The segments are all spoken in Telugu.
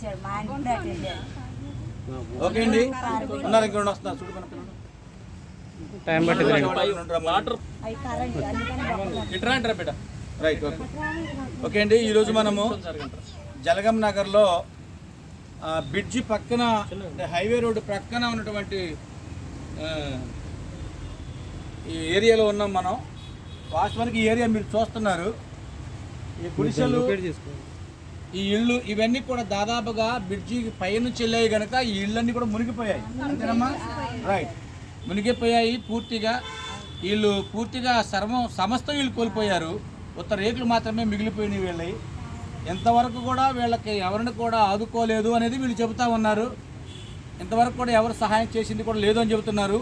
ఇచ్చాడు మా ఆయన ఓకే అండి ఉన్నారు ఇక్కడ వస్తున్నారు. చూడు. టైం పట్టింది వాటర్. Right okay. ఓకే అండి ఈరోజు మనము జలగం నగర్లో బ్రిడ్జి పక్కన అంటే హైవే రోడ్డు పక్కన ఉన్నటువంటి ఈ ఏరియాలో ఉన్నాం మనం. వాస్తవానికి ఈ ఏరియా మీరు చూస్తున్నారు. ఈ గుడిసెలు ఈ ఇళ్ళు ఇవన్నీ కూడా దాదాపుగా బ్రిడ్జి పైనుంచి వెళ్ళాయి కనుక ఈ ఇళ్ళన్నీ కూడా మునిగిపోయాయి. అంతేనమ్మా? రైట్ మునిగిపోయాయి పూర్తిగా. వీళ్ళు పూర్తిగా సర్వం సమస్త వీళ్ళు కోల్పోయారు. ఉత్త రేకులు మాత్రమే మిగిలిపోయినాయి వీళ్ళవి ఎంతవరకు కూడా వీళ్ళకి ఎవరిని కూడా ఆదుకోలేదు అనేది వీళ్ళు చెబుతా ఉన్నారు. ఇంతవరకు కూడా ఎవరు సహాయం చేసింది కూడా లేదు అని చెబుతున్నారు.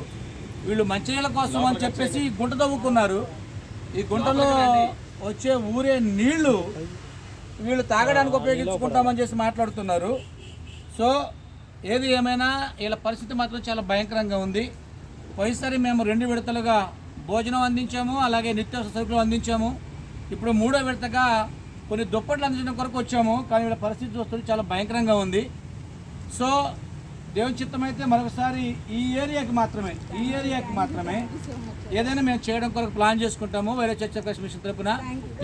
వీళ్ళు మంచినీళ్ళ కోసం అని చెప్పేసి గుంట తవ్వుకున్నారు. ఈ గుంటలో వచ్చే ఊరే నీళ్ళు వీళ్ళు తాగడానికి ఉపయోగించుకుంటామని చేసి మాట్లాడుతున్నారు. సో ఏది ఏమైనా వీళ్ళ పరిస్థితి మాత్రం చాలా భయంకరంగా ఉంది. పోయినసారి మేము రెండు విడతలుగా భోజనం అందించాము అలాగే నిత్యావసర సరుకులు అందించాము. ఇప్పుడు మూడో విడతగా కొన్ని దుప్పట్లు అందించడం కొరకు వచ్చాము కానీ వీళ్ళ పరిస్థితి చూస్తుంటే చాలా భయంకరంగా ఉంది. సో దేవుని చిత్తం అయితే మరొకసారి ఈ ఏరియాకి మాత్రమే ఈ ఏరియాకి మాత్రమే ఏదైనా మేము చేయడం కొరకు ప్లాన్ చేసుకుంటాము వేరే చర్చ అవకాశం మిషన్ తరపున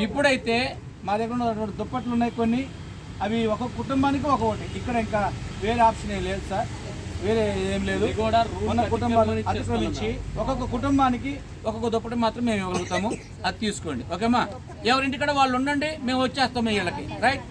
ఇప్పుడైతే మా దగ్గర ఉన్నటువంటి దుప్పట్లు ఉన్నాయి కొన్ని. అవి ఒక్కొక్క కుటుంబానికి ఒక్కొక్కటి. ఇక్కడ ఇంకా వేరే ఆప్షన్ ఏం లేదు సార్. వేరే ఏం లేదు. మన కుటుంబాలు అతిక్రమించి ఒక్కొక్క కుటుంబానికి ఒక్కొక్క దుప్పటి మాత్రం మేము ఇవ్వగలుగుతాము. అది తీసుకోండి. ఓకేమా? ఎవరింటికాడ వాళ్ళు ఉండండి మేము వచ్చేస్తాము వీళ్ళకి రైట్?